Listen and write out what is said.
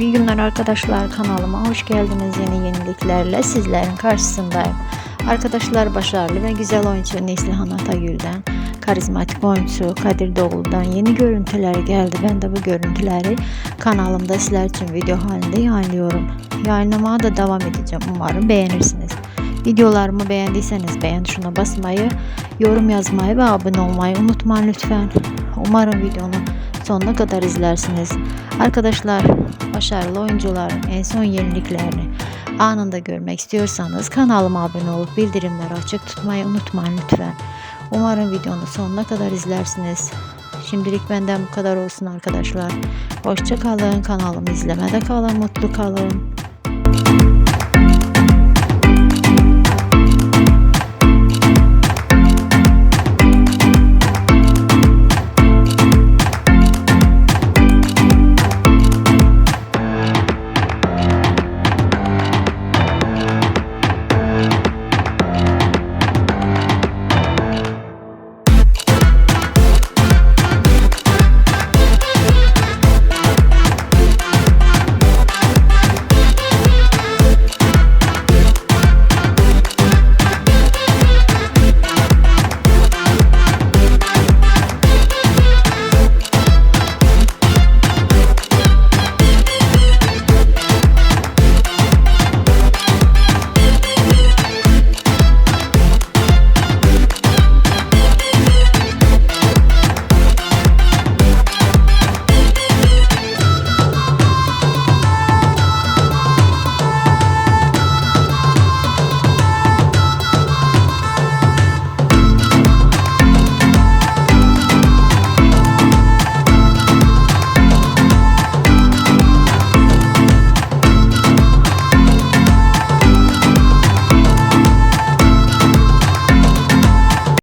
İyi günler arkadaşlar kanalıma hoş geldiniz yeni yeniliklerle sizlerin karşısındayım. Arkadaşlar başarılı ve güzel oyuncu Neslihan Atagül'den, karizmatik oyuncu Kadir Doğulu'dan yeni görüntüler geldi. Ben de bu görüntüleri kanalımda sizler için video halinde yayınlıyorum. Yayınlamaya da devam edeceğim umarım beğenirsiniz. Videolarımı beğendiyseniz beğen tuşuna basmayı, yorum yazmayı ve abone olmayı unutmayın lütfen. Umarım videonu sonuna kadar izlersiniz. Arkadaşlar başarılı oyuncuların en son yeniliklerini anında görmek istiyorsanız kanalıma abone olup bildirimleri açık tutmayı unutmayın lütfen. Umarım videonun sonuna kadar izlersiniz. Şimdilik benden bu kadar olsun arkadaşlar. Hoşça kalın. Kanalımı izlemede kalın. Mutlu kalın.